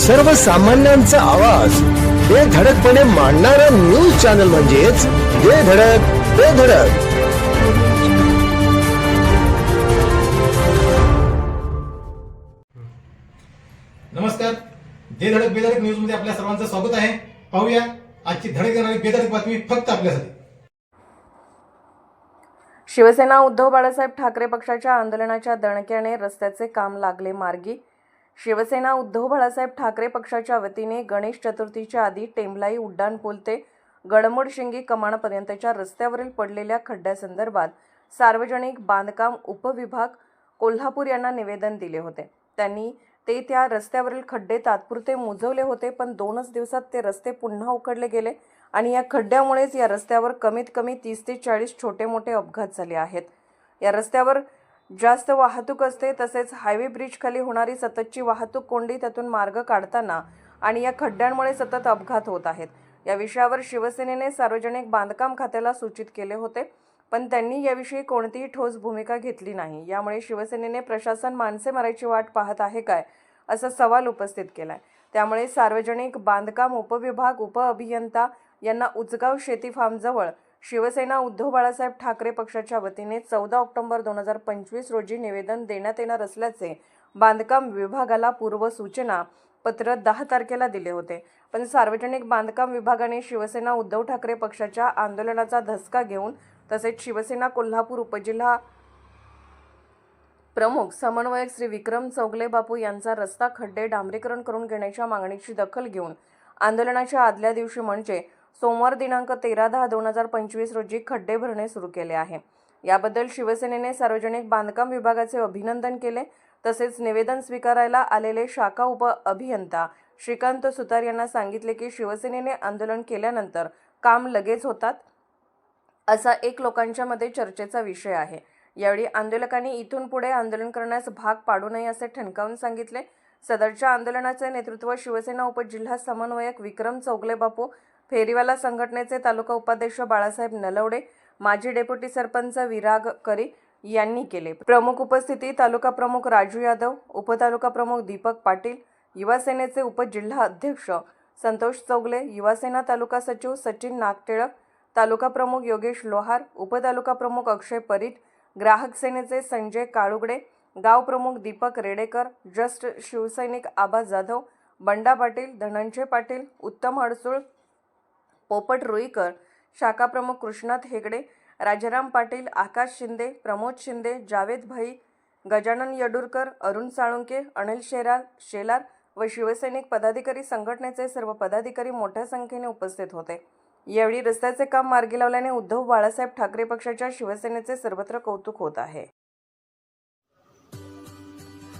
सर्वसामान्यांचा आवाज. बेधडकपणे मांडणारा न्यूज चॅनल म्हणजेच बेधडक बेधडक नमस्कार. दे धडक बेधडक न्यूजमध्ये आपल्या सर्वांचं स्वागत आहे. पाहूया आजची धडक देणारी बेधडक बातमी फक्त आपल्यासाठी. शिवसेना उद्धव बाळासाहेब ठाकरे पक्षाच्या आंदोलनाच्या दणक्याने रस्त्याचे काम लागले मार्गी. शिवसेना उद्धव बाळासाहेब ठाकरे पक्षाच्या वतीने गणेश चतुर्थीच्या आधी टेंभलाई उड्डाणपूल ते गडमोडशिंगी कमाणपर्यंतच्या रस्त्यावरील पडलेल्या खड्ड्यासंदर्भात सार्वजनिक बांधकाम उपविभाग कोल्हापूर यांना निवेदन दिले होते. त्यांनी ते त्या रस्त्यावरील खड्डे तात्पुरते मुजवले होते पण दोनच दिवसात ते रस्ते पुन्हा उकडले गेले आणि या खड्ड्यामुळेच या रस्त्यावर कमीत कमी तीस ते चाळीस छोटे मोठे अपघात झाले आहेत. या रस्त्यावर जास्त वाहतूक असते तसेच हायवे ब्रिजखाली होणारी सततची वाहतूक कोंडी त्यातून मार्ग काढताना आणि या खड्ड्यांमुळे सतत अपघात होत आहेत. या विषयावर शिवसेनेने सार्वजनिक बांधकाम खात्याला सूचित केले होते पण त्यांनी याविषयी कोणतीही ठोस भूमिका घेतली नाही. यामुळे शिवसेनेने प्रशासन माणसे मारायची वाट पाहत आहे काय असा सवाल उपस्थित केला आहे त्यामुळे सार्वजनिक बांधकाम उपविभाग उपअभियंता यांना उचगाव शेती फार्मजवळ शिवसेना उद्धव बाळासाहेब ठाकरे पक्षाच्या वतीने चौदा ऑक्टोबर दोन हजार पंचवीस रोजी निवेदन देण्यात येणार असल्याचे बांधकाम विभागाला पूर्वसूचना पत्र दहा तारखेला दिले होते. पण सार्वजनिक बांधकाम विभागाने शिवसेना उद्धव ठाकरे पक्षाच्या आंदोलनाचा धसका घेऊन तसेच शिवसेना कोल्हापूर उपजिल्हा प्रमुख समन्वयक श्री विक्रम चौगले बापू यांचा रस्ता खड्डे डांबरीकरण करून घेण्याच्या मागणीची दखल घेऊन आंदोलनाच्या आदल्या दिवशी म्हणजे सोमवार दिनांक तेरा दहा दोन हजार पंचवीस रोजी खड्डे भरणे सुरू केले आहे. याबद्दल शिवसेनेने सार्वजनिक बांधकाम विभागाचे अभिनंदन केले. तसेच निवेदन स्वीकारायला आलेले शाखा उप अभियंता श्रीकांत सुतार यांना सांगितले की शिवसेनेने आंदोलन केल्यानंतर काम लगेच होतात असा एक लोकांच्या मध्ये चर्चेचा विषय आहे. यावेळी आंदोलकांनी इथून पुढे आंदोलन करण्यास भाग पाडू नये असे ठणकावून सांगितले. सदरच्या आंदोलनाचे नेतृत्व शिवसेना उपजिल्हा समन्वयक विक्रम चौगले बापू फेरीवाला संघटनेचे तालुका उपाध्यक्ष बाळासाहेब नलवडे माजी डेप्युटी सरपंच विराग करी यांनी केले. प्रमुख उपस्थिती तालुका प्रमुख राजू यादव उपतालुका प्रमुख दीपक पाटील युवा सेनेचे उपजिल्हा अध्यक्ष संतोष चौगले युवासेना तालुका सचिव सचिन नागटिळक तालुका प्रमुख योगेश लोहार उपतालुका प्रमुख अक्षय परीट ग्राहक सेनेचे संजय काळुगडे गावप्रमुख दीपक रेडेकर जस्ट शिवसैनिक आबा जाधव बंडा पाटील धनंजय पाटील उत्तम हडसूळ पोपट रुईकर शाखा प्रमुख कृष्णात हेगडे राजाराम पाटील आकाश शिंदे प्रमोद शिंदे जावेद भाई गजानन यडूरकर अरुण साळुंके अनिल शेराल शेलार व शिवसैनिक पदाधिकारी संघटनेचे सर्व पदाधिकारी मोठ्या संख्येने उपस्थित होते. यावेळी रस्त्याचे काम मार्गी लावल्याने उद्धव बाळासाहेब ठाकरे पक्षाच्या शिवसेनेचे सर्वत्र कौतुक होत आहे.